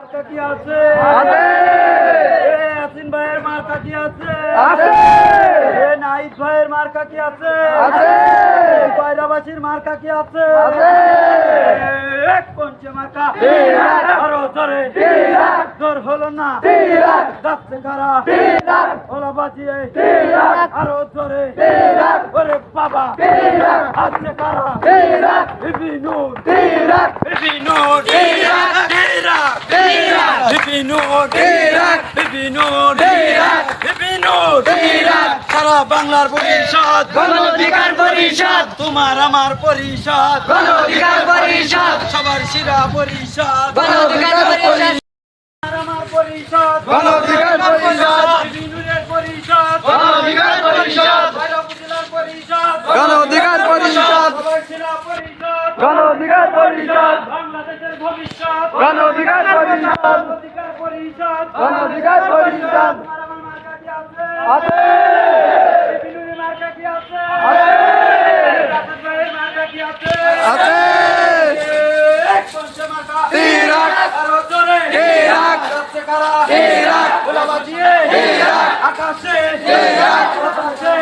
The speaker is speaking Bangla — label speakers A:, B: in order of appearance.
A: কি আছে
B: আছে।
A: এ ভাইয়ের মার্কা কি আছে
B: আছে।
A: এ ভাইয়ের মার্কা কি আছে
B: আছে।
A: এ কয়রাবাসীর মার্কা কি আছে
B: আছে।
A: এক পঞ্চে মার্কা
B: বিরাট।
A: আরও হলো না কারা। ওলা বাজিয়ে
B: বিরাট। আরও।
A: ওরে বাবা। আছে কারা
B: বিরাট।
A: ইবি নূর। ইবি।
B: বিরাট।
A: বিরাট।
B: বিরাট।
A: সারা বাংলার পরিষদ
B: গণ অধিকার পরিষদ।
A: তোমার আমার পরিষদ
B: গণ অধিকার পরিষদ।
A: সবার শিরা পরিষদ
B: গণ অধিকার পরিষদ।
A: আমার পরিষদ
B: গণ অধিকার পরিষদ।
A: ইবি পরিষদ
B: গণ অধিকার পরিষদ।
A: পরিষদ
B: গণ অধিকার পরিষদ গণ অধিকার পরিষদ।
A: বাংলাদেশের ভবিষ্যৎ
B: গণ অধিকার পরিষদ।
A: পরিষদ
B: অধিকার পরিষদ।
A: আছে
B: আছে।
A: বিনুরি মার্কা কি আছে
B: আছে।
A: রাশেদ মার্কা কি আছে
B: আছে।
A: এক পঞ্চে মার্কা
B: তিরাক।
A: আরও জোরে
B: তিরাক।
A: যাচ্ছে কারা
B: তিরাক।
A: গোলা বাজিয়ে আকাশে। বাতাসে